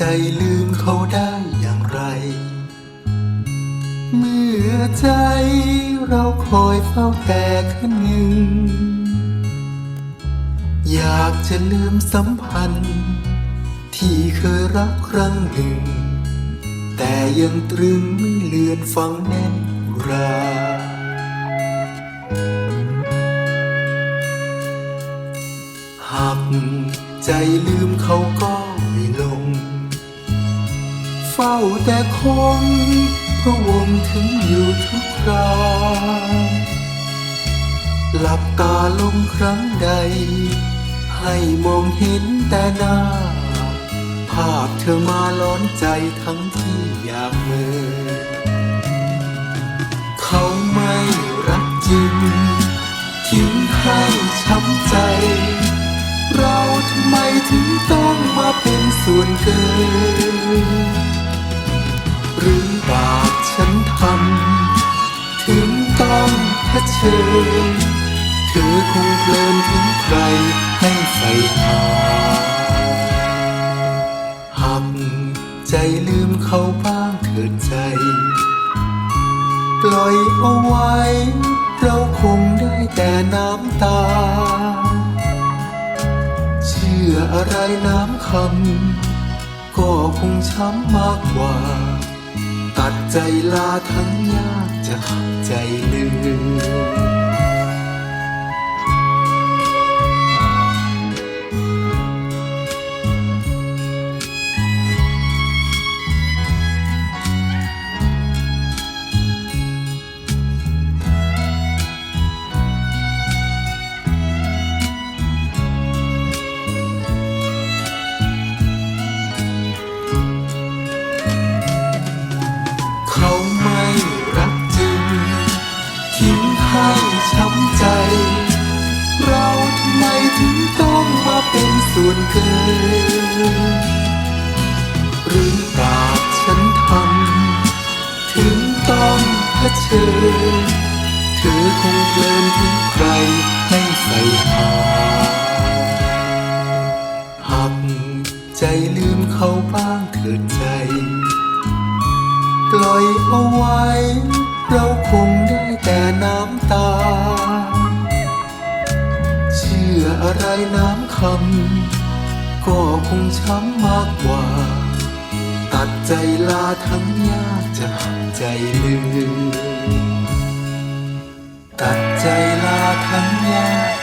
ใจลืมเขาได้อย่างไร เมื่อใจเราคอยเฝ้าแต่คนหนึ่ง อยากจะลืมสัมพันธ์ ที่เคยรักครั้งหนึ่ง แต่ยังตรึงไม่เลือนฝังแน่นราหากใจลืมเขาก็ไม่ลง เฝ้าแต่คงพระวงถึงอยู่ทุกคราหลับตาลงครั้งใด ให้มองเห็นแต่หน้า ภาพเธอมาล้อนใจทั้งที่อยากเมื่อเขาไม่รักจริง ทิ้งให้ช้ำใจ เราทำไมถึงต้องมาเป็นส่วนเกิน เชิญเธอคงเพลินถึงใครให้ใส่หาหักใจลืมเขาบ้างเถิดใจ ปล่อยเอาไว้ เราคงได้แต่น้ำตา เชื่ออะไรน้ำคำก็คงช้ำมากกว่า ตัดใจลาทั้งยา จะหักใจลืม ส่วนเกินหรือบาปฉันทำถึงต้องเผชิญเธอคงเพลินถึงใครให้ใส่หาหักใจลืมเขาบ้างเถิดใจ ปล่อยเอาไว้ เราคงได้แต่น้ำตา อะไรน้ำคำก็คงช้ำมากกว่า ตัดใจลาทั้งยากจะหักใจลืมตัดใจลาทั้งยาก